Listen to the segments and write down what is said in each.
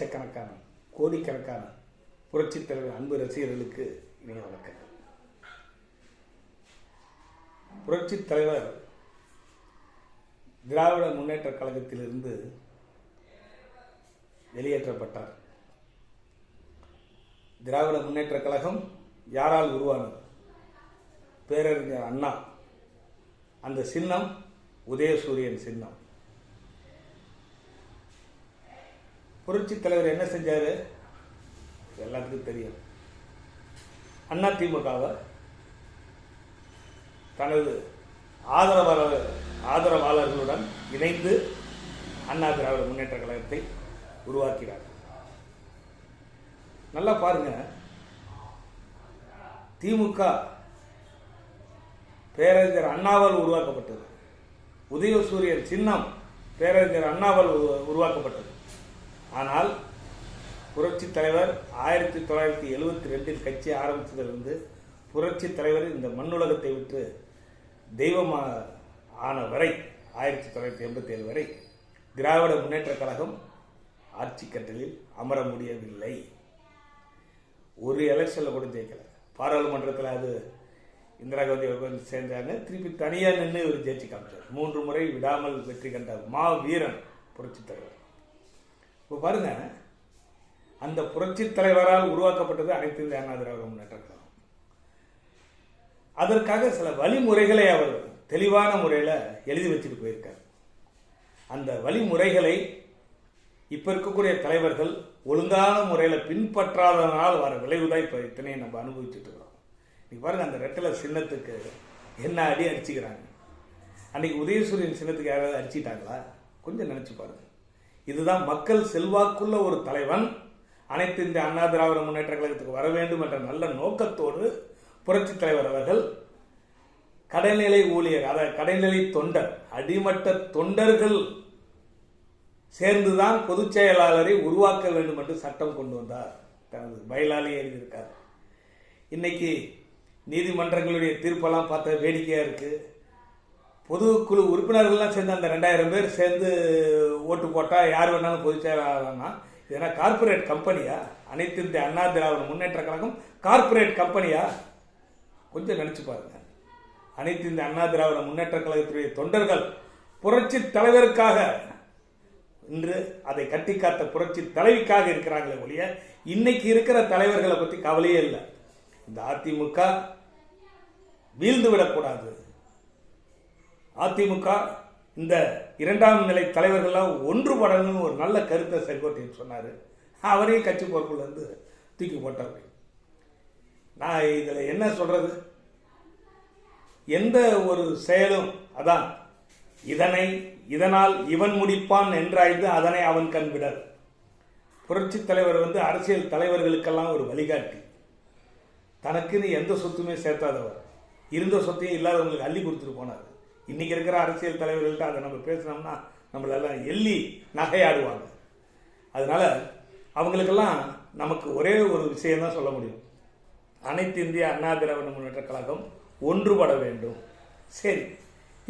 லட்சக்கணக்கான கோடிக்கணக்கான புரட்சித் தலைவர் அன்பு ரசிகர்களுக்கு இணைய வணக்கம். புரட்சித் தலைவர் திராவிட முன்னேற்ற கழகத்திலிருந்து வெளியேற்றப்பட்டார். திராவிட முன்னேற்ற கழகம் யாரால் உருவானது? பேரறிஞர் அண்ணா. அந்த சின்னம் உதயசூரியன் சின்னம். புரட்சித் தலைவர் என்ன செஞ்சாரு? எல்லாத்துக்கும் தெரியும். அண்ணா திமுகவை தனது ஆதரவாளர் ஆதரவாளர்களுடன் இணைந்து அண்ணா திராவிட முன்னேற்ற கழகத்தை உருவாக்கிறார் நல்லா பாருங்க. திமுக பேரறிஞர் அண்ணாவால் உருவாக்கப்பட்டது. உதயசூரியன் சின்னம் பேரறிஞர் அண்ணாவால் உருவாக்கப்பட்டது. ஆனால் புரட்சி தலைவர் ஆயிரத்தி தொள்ளாயிரத்தி எழுவத்தி ரெண்டில் கட்சி ஆரம்பித்ததிலிருந்து புரட்சி தலைவர் இந்த மண்ணுலகத்தை விட்டு தெய்வமா ஆன வரை ஆயிரத்தி தொள்ளாயிரத்தி எண்பத்தி ஏழு வரை திராவிட முன்னேற்ற கழகம் ஆட்சி கட்டலில் அமர முடியவில்லை. ஒரு எலெக்ஷனில் கூட ஜெயிக்கல. பாராளுமன்றத்தில் அது இந்திரா காந்தி அவர்கள் சேர்ந்தாங்க திருப்பி தனியாக நின்று இவர் ஜெயிச்சு காமிச்சார். மூன்று முறை விடாமல் வெற்றி கண்டார் மா வீரன் புரட்சித் தலைவர். இப்போ பாருங்க அந்த புரட்சித் தலைவரால் உருவாக்கப்பட்டது அனைத்து இந்திய அண்ணா திராவிட முன்னேற்ற கழகம் அதற்காக சில வழிமுறைகளை அவர் தெளிவான முறையில் எழுதி வச்சுட்டு போயிருக்கார். அந்த வழிமுறைகளை இப்போ இருக்கக்கூடிய தலைவர்கள் ஒழுங்கான முறையில் பின்பற்றாததனால் வர விளைவுதான் இப்போ இத்தனையும் நம்ம அனுபவிச்சுட்டு இருக்கிறோம். நீங்க பாருங்கள் அந்த ரெட்டலை சின்னத்துக்கு என்ன அடி அடிச்சுக்கிறாங்க? அன்னைக்கு உதயசூரியன் சின்னத்துக்கு யாராவது அடிச்சிட்டாங்களா? கொஞ்சம் நினச்சி பாருங்கள் இதுதான் மக்கள் செல்வாக்குள்ள ஒரு தலைவன். அனைத்து இந்த அண்ணா திராவிட முன்னேற்ற கழகத்துக்கு வர வேண்டும் என்ற நல்ல நோக்கத்தோடு புரட்சி தலைவர் அவர்கள் கடைநிலை ஊழியர் அதாவது கடைநிலை தொண்டர் அடிமட்ட தொண்டர்கள் சேர்ந்துதான் பொதுச் செயலாளரை உருவாக்க வேண்டும் என்று சட்டம் கொண்டு வந்தார். தனது பயிலாலே எழுதியிருக்கார். இன்னைக்கு நீதிமன்றங்களுடைய தீர்ப்பெல்லாம் பார்த்தா வேடிக்கையாக இருக்குது பொதுக்குழு உறுப்பினர்கள்லாம் சேர்ந்து அந்த ரெண்டாயிரம் பேர் சேர்ந்து ஓட்டு போட்டால் யார் வேணாலும் பொதுச் செயலாளர்னா இதனா கார்ப்பரேட் கம்பெனியா அனைத்து இந்திய அண்ணா திராவிட முன்னேற்ற கழகம் கார்ப்பரேட் கம்பெனியா கொஞ்சம் நினச்சி பாருங்க. அனைத்து இந்திய அண்ணா திராவிட முன்னேற்ற கழகத்துடைய தொண்டர்கள் புரட்சி தலைவருக்காக இன்று அதை கட்டி காத்த புரட்சி தலைவிக்காக இருக்கிறாங்களே ஒழிய இன்னைக்கு இருக்கிற தலைவர்களை பற்றி கவலையே இல்லை. இந்த அதிமுக வீழ்ந்து விடக்கூடாது. அதிமுக இந்த இரண்டாம் நிலை தலைவர்கள்லாம் ஒன்றுபடணும்னு ஒரு நல்ல கருத்தை செங்கோட்டையன் சொன்னார். அவரையும் கட்சி பொறுப்புலேருந்து தூக்கி போட்டார். நான் இதில் என்ன சொல்கிறது எந்த ஒரு செயலும் அதான் இதனை இதனால் இவன் முடிப்பான் என்றாய்ந்து அதனை அவன் கண்பிடர் புரட்சி தலைவர் வந்து அரசியல் தலைவர்களுக்கெல்லாம் ஒரு வழிகாட்டி. தனக்குன்னு எந்த சொத்துமே சேர்த்தாதவர் இருந்த சொத்தையும் இல்லாதவங்களுக்கு அள்ளி கொடுத்துட்டு போனார். இன்னைக்கு இருக்கிற அரசியல் தலைவர்கள்ட்ட அதை நம்ம பேசினோம்னா நம்மளெல்லாம் எள்ளி நகையாடுவாங்க. அதனால அவங்களுக்கெல்லாம் நமக்கு ஒரே ஒரு விஷயம் தான் சொல்ல முடியும். அனைத்து இந்திய அண்ணா திராவிட முன்னேற்ற கழகம் ஒன்றுபட வேண்டும். சரி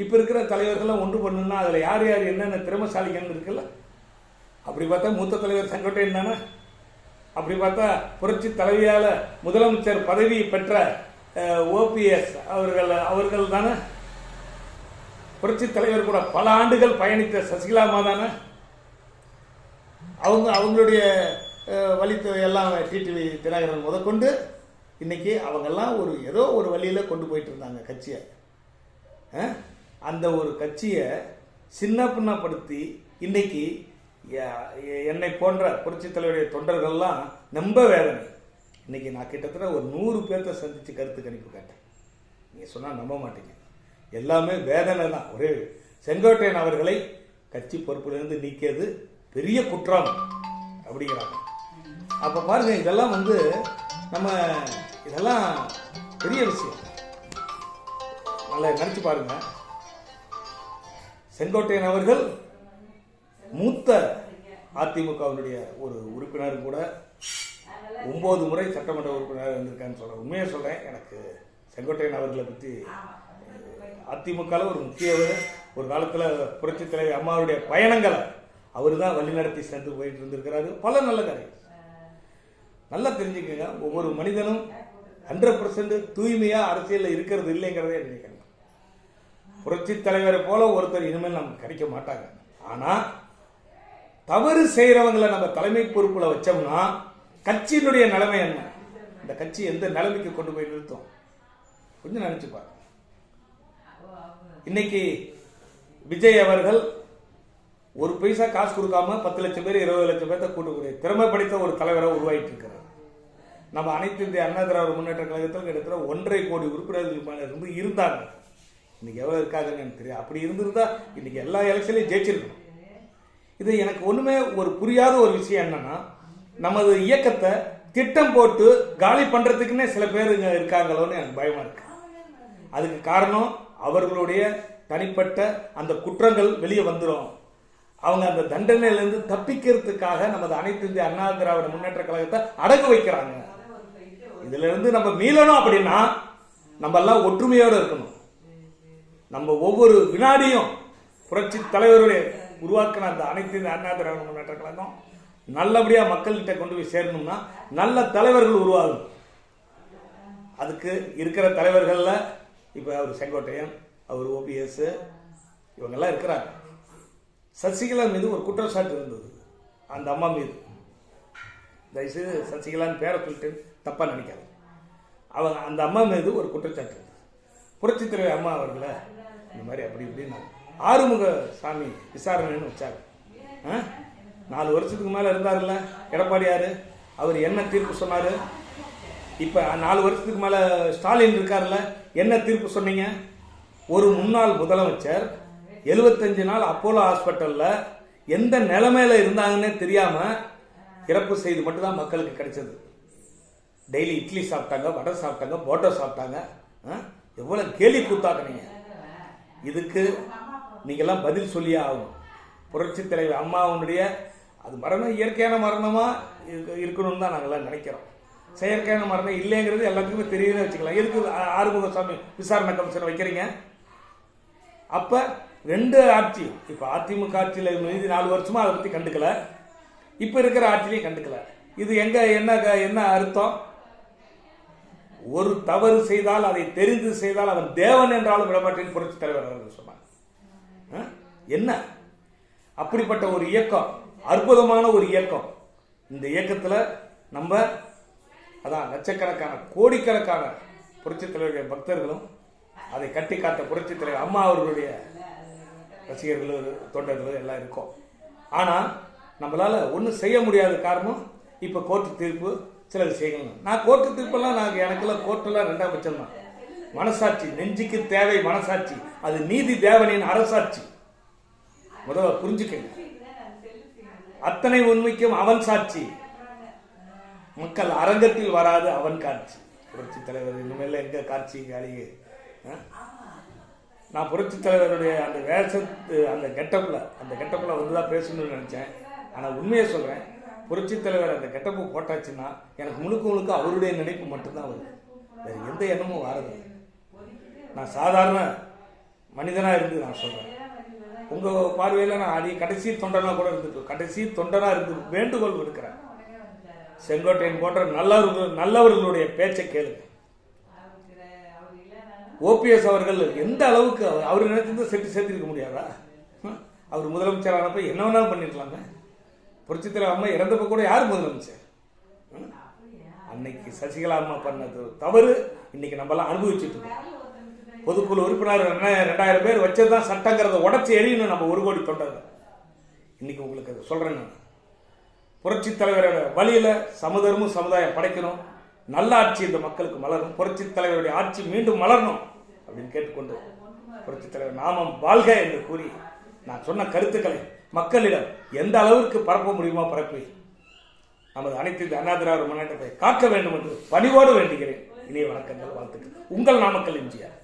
இப்போ இருக்கிற தலைவர்கள்லாம் ஒன்று பண்ணணும்னா அதில் யார் யார் என்னென்ன திறமசாலிகள் இருக்குல்ல? அப்படி பார்த்தா மூத்த தலைவர் செங்கோட்டையன் என்னன்னா அப்படி பார்த்தா புரட்சி தலைவியால் முதலமைச்சர் பதவி பெற்ற ஓபிஎஸ் அவர்கள் அவர்கள் தானே? புரட்சி தலைவர் கூட பல ஆண்டுகள் பயணித்த சசிகலாமா மாதான அவங்க அவங்களுடைய அஹ், எல்லாம் டிடிவி தினகரன் முதற்கொண்டு இன்னைக்கு அவங்கெல்லாம் ஒரு ஏதோ ஒரு வழியில் கொண்டு போயிட்டு இருந்தாங்க கட்சியை. அந்த ஒரு கட்சியை சின்ன பின்னப்படுத்தி இன்னைக்கு என்னை போன்ற புரட்சித் தலைவருடைய தொண்டர்கள்லாம் நம்ப வேதனை. இன்னைக்கு நான் கிட்டத்தட்ட ஒரு நூறு பேர்த்த சந்தித்து கருத்து கணிப்பு கேட்டேன். நீங்கள் சொன்னால் நம்ப மாட்டீங்க. எல்லாமே வேதனை தான். ஒரே செங்கோட்டையன் அவர்களை கட்சி பொறுப்பிலிருந்து நீக்கியது பெரிய குற்றம் அப்படிங்கிறாங்க. அப்போ பாருங்க இதெல்லாம் வந்து நம்ம இதெல்லாம் பெரிய விஷயம். நல்லா நினச்சி பாருங்க. செங்கோட்டையன் அவர்கள் மூத்த அதிமுகவினுடைய ஒரு உறுப்பினர் கூட ஒன்பது முறை சட்டமன்ற உறுப்பினர் இருந்திருக்கான்னு சொல்கிறேன் உண்மையை சொல்கிறேன் எனக்கு செங்கோட்டையன் அவர்களை பற்றி அதிமுகவில் ஒரு முக்கிய ஒரு காலத்தில் புரட்சி தலைவர் அம்மாவுடைய பயணங்களை அவர் தான் வழிநடத்தி சென்று போயிட்டு இருந்திருக்கிறாரு. பல நல்ல கதை நல்லா தெரிஞ்சுக்கங்க ஒவ்வொரு மனிதனும் ஹண்ட்ரட் பர்சன்ட் தூய்மையாக அரசியலில் இருக்கிறது இல்லைங்கிறதே நினைக்கிறேன். புரட்சி தலைவரை போல ஒருத்தர் இனிமேல் நமக்கு கிடைக்க மாட்டாங்க. ஆனால் தவறு செய்கிறவங்களை நம்ம தலைமை பொறுப்பில் வச்சோம்னா கட்சியினுடைய நிலைமை என்ன? இந்த கட்சி எந்த நிலைமைக்கு கொண்டு போய் நிறுத்தும்? கொஞ்சம் நினச்சி பாருங்க. இன்னைக்கு விஜய் அவர்கள் ஒரு பைசா காசு கொடுக்காம பத்து லட்சம் பேர் இருபது லட்சம் பேர்த்த கூட்டக்கூடிய திறமை படைத்த ஒரு தலைவரை உருவாகிட்டு இருக்கிறார் நம்ம அனைத்து இந்திய அண்ணா திராவிட முன்னேற்ற கழகத்தில் கிட்டத்தட்ட ஒன்றரை கோடி உறுப்பினர்கள் மேல இருந்து இருந்தாங்க. இன்னைக்கு எவ்வளோ இருக்காங்கன்னு எனக்கு தெரியும் அப்படி இருந்திருந்தா இன்னைக்கு எல்லா எலெக்ஷன்லையும் ஜெயிச்சிருக்கணும். இது எனக்கு ஒன்றுமே ஒரு புரியாத ஒரு விஷயம் என்னன்னா நமது இயக்கத்தை திட்டம் போட்டு காலி பண்ணுறதுக்குன்னே சில பேர் இங்கே இருக்காங்களோன்னு எனக்கு பயமாக இருக்கு. அதுக்கு காரணம் அவர்களுடைய தனிப்பட்ட அந்த குற்றங்கள் வெளியே வந்துடும் அவங்க அந்த தண்டனையிலிருந்து தப்பிக்கிறதுக்காக நமது அனைத்து இந்திய அண்ணா திராவிட முன்னேற்ற கழகத்தை அடகு வைக்கிறாங்க. இதுல இருந்து நம்ம மீளணும் அப்படின்னா நம்ம எல்லாம் ஒற்றுமையோடு இருக்கணும். நம்ம ஒவ்வொரு வினாடியும் புரட்சி தலைவருடைய உருவாக்கின அந்த அனைத்து இந்திய அண்ணா திராவிட முன்னேற்ற கழகம் நல்லபடியா மக்கள்கிட்ட கொண்டு போய் சேரணும்னா நல்ல தலைவர்கள் உருவாகும் அதுக்கு இருக்கிற தலைவர்களில் இப்போ அவர் செங்கோட்டையன் அவர் ஓபிஎஸ் இவங்கெல்லாம் இருக்கிறாங்க. சசிகலா மீது ஒரு குற்றச்சாட்டு இருந்தது. அந்த அம்மா மீது. தயவுசெய்து சசிகலான்னு பேரை சொல்லிட்டு தப்பாக நினைக்காது அவங்க அந்த அம்மா மீது ஒரு குற்றச்சாட்டு இருந்தது. புரட்சித் தலைவர் அம்மா அவர்கள இந்த மாதிரி அப்படி இப்படின்னு ஆறுமுக சாமி விசாரணைன்னு வச்சார். ஆ? நாலு வருஷத்துக்கு மேலே இருந்தாருல்ல. எடப்பாடியார் அவர் என்ன தீர்ப்பு சொன்னார்? இப்போ நாலு வருஷத்துக்கு மேலே ஸ்டாலின் இருக்கார்ல என்ன தீர்ப்பு சொன்னீங்க? ஒரு முன்னாள் முதலமைச்சர் 75 நாள் அப்போலோ ஹாஸ்பிட்டலில் எந்த நிலைமையில் இருந்தாங்கன்னே தெரியாமல் இறப்பு செய்து மட்டும்தான் மக்களுக்கு கிடைச்சது. டெய்லி இட்லி சாப்பிட்டாங்க வடை சாப்பிட்டாங்க போட்டோ சாப்பிட்டாங்க. ஆ? கேலி கூத்தாக்குனீங்க. இதுக்கு நீங்கள்லாம் பதில் சொல்லியே ஆகும் புரட்சி தலைவர் அம்மாவுடைய அது மரணம் இயற்கையான மரணமாக இருக்க- இருக்கணும்னு தான் நாங்கள்லாம் நினைக்கிறோம். செயற்கையான மரணம் இல்லைங்கிறது எல்லாத்துக்குமே தெரியுதுன்னு வச்சுக்கலாம். எதுக்கு ஆ- ஆறுமுகசாமி விசாரணை கமிஷன் வைக்கிறீங்க? அப்ப ரெண்டு ஆட்சி இப்ப அதிமுக ஆட்சியில் மீதி நாலு வருஷமா அதை பத்தி கண்டுக்கல. இப்ப இருக்கிற ஆட்சிலையும் கண்டுக்கல. இது எங்க என்ன க- என்ன அர்த்தம்? ஒரு தவறு செய்தால் அதை தெரிந்து செய்தால் அவன் தேவன் என்றாலும் விடமாட்டேன் புரட்சி தலைவர் அவர்கள் சொன்னார் என்ன? அப்படிப்பட்ட ஒரு இயக்கம் அற்புதமான ஒரு இயக்கம். இந்த இயக்கத்தில் நம்ம அதான் லட்சக்கணக்கான கோடிக்கணக்கான புரட்சித் தலைவருடைய பக்தர்களும் அதை கட்டி காத்த புரட்சித் தலைவர் அம்மா அவர்களுடைய ரசிகர்களும் தொண்டர்களும் எல்லாம் இருக்கும். ஆனால் நம்மளால் ஒன்றும் செய்ய முடியாத காரணம் இப்போ கோர்ட்டு தீர்ப்பு சில விஷயங்கள். நான் கோர்ட்டு தீர்ப்பெல்லாம் நாங்கள் எனக்கெல்லாம் கோர்ட்டெல்லாம் ரெண்டாம் பட்சம் தான் மனசாட்சி நெஞ்சுக்கு தேவை மனசாட்சி. அது நீதி தேவனின் அரசாட்சி. முதல்ல புரிஞ்சுக்கங்க. அத்தனை உண்மைக்கும் அவன் சாட்சி. மக்கள் அரங்கத்தில் வராது அவன் காட்சி. புரட்சி தலைவர் இனிமேல் எங்க காட்சி காலியே நான் புரட்சி தலைவருடைய அந்த வேஷத்து அந்த கெட்டப்ல அந்த கெட்டப்ல வந்து தான் பேசணும்னு நினைச்சேன். ஆனா உண்மையை சொல்றேன் புரட்சி தலைவர் அந்த கெட்டப்பு போட்டாச்சுன்னா எனக்கு முழுக்க முழுக்க அவருடைய நினைப்பு மட்டும்தான் வருது. வேற எந்த எண்ணமும் வரது நான் சாதாரண மனிதனா இருந்து நான் சொல்றேன். உங்க பார்வையில் நான் அடி கடைசி தொண்டனா கூட இருந்துட்டு கடைசி தொண்டனா இருந்து வேண்டுகோள் விடுக்கிறேன். செங்கோட்டையன் போன்ற நல்லவர்கள் நல்லவர்களுடைய பேச்சை கேளுங்க. ஓபிஎஸ் அவர்கள் எந்த அளவுக்கு அவர் அவர் நினைச்சிருந்தா செட்டு சேர்த்திருக்க முடியாதா? அவர் முதலமைச்சர் ஆனப்ப என்ன வேணாலும் பண்ணிருக்கலாங்க புரட்சித்தலைவர் அம்மா இறந்தப்ப கூட யார் முதலமைச்சர்? அன்னைக்கு சசிகலா அம்மா பண்ணது தவறு. இன்னைக்கு நம்மலாம் அனுபவிச்சுட்டு இருக்கோம். பொதுக்குழு உறுப்பினர் ரெண்டாயிரம் பேர் வச்சதுதான் சட்டங்கிறத உடச்சி எறியணும் நம்ம ஒரு கோடி தொண்டர்கள் இன்னைக்கு உங்களுக்கு அதை சொல்றேன் நான். புரட்சி தலைவரோட வழியில் சமதர்மும் சமுதாயம் படைக்கணும். நல்ல ஆட்சி இந்த மக்களுக்கு மலரும் புரட்சி தலைவருடைய ஆட்சி மீண்டும் மலரணும் அப்படின்னு கேட்டுக்கொண்டு புரட்சி தலைவர் நாமம் வாழ்க என்று கூறி நான் சொன்ன கருத்துக்களை மக்களிடம் எந்த அளவிற்கு பரப்ப முடியுமோ பரப்பி நமது அனைத்து இந்திய முன்னேற்றத்தை காக்க வேண்டும் என்று பணிவோடு வேண்டுகிறேன். இனிய வணக்கங்கள் வாழ்த்துக்கள். உங்கள் நாமக்கல் எம்ஜிஆர்.